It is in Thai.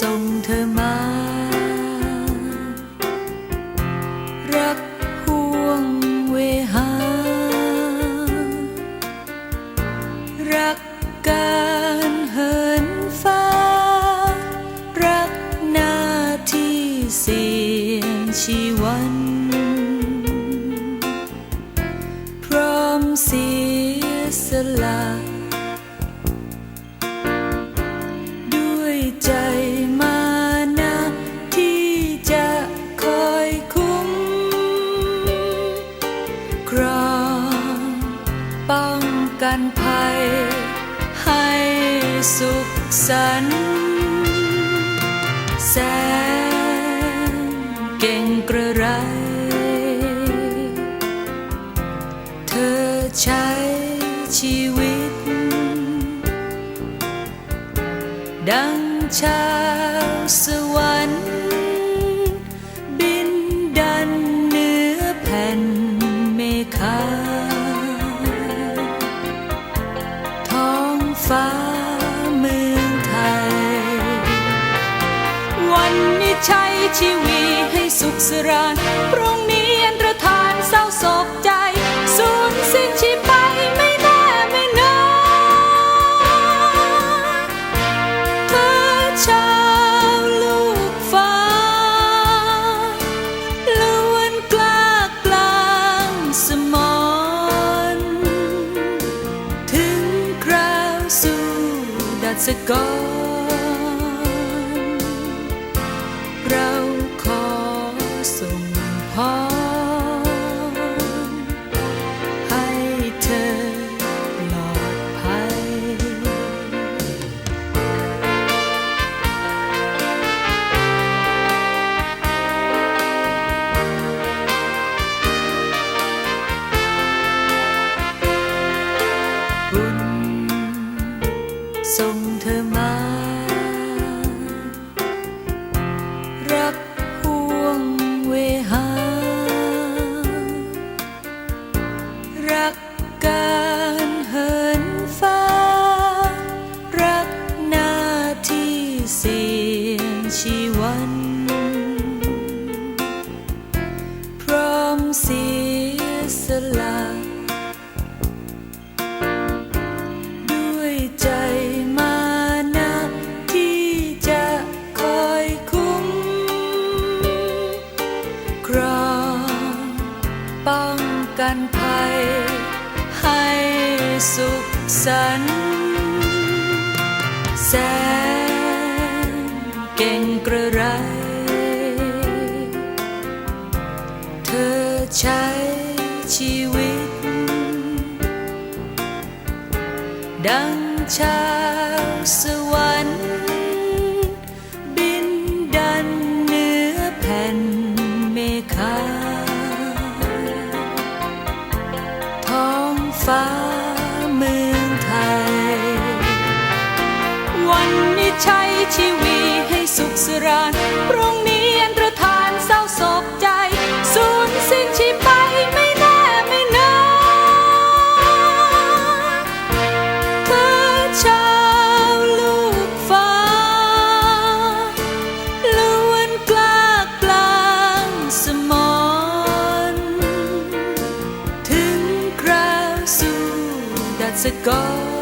ส่งเธอมา รักห่วงเวหา รักการเหินฟ้า รักหน้าที่เสี่ยงชีวัน พร้อมเสียสละ สุขสันแสนเก่งกระไร เธอใช้ชีวิต ดังชาวสวรรค์บินดันเหนือแผ่นเมฆาท้องฟ้า ใช้ชีวีให้สุขสรานพรุ่งนี้อันตรธานเศร้าโศกใจ สูญสิ้นชีพไปไม่แน่ไม่นานเธอชาวลูกฟ้าล้วนกล้ากลางสมรถึงคราวสู่ดัชกร บุญส่งเธอมา รักห่วงเวหา รักการเหินฟ้า รักหน้าที่เสี่ยงชีวัน สุขสันต์แสนเก่งกระไร เธอใช้ชีวิต ดังชาวสวรรค์บินดันเหนือแผ่นเมฆา วันนี้ใช้ชีวีให้สุขสรานพรุ่งนี้อันตรธานเศร้าโศกใจ สูญสิ้นชีพไปไม่แน่ไม่นานเธอชาวลูกฟ้าล้วนกล้ากลางสมรถึงคราวสู่ดัชกอร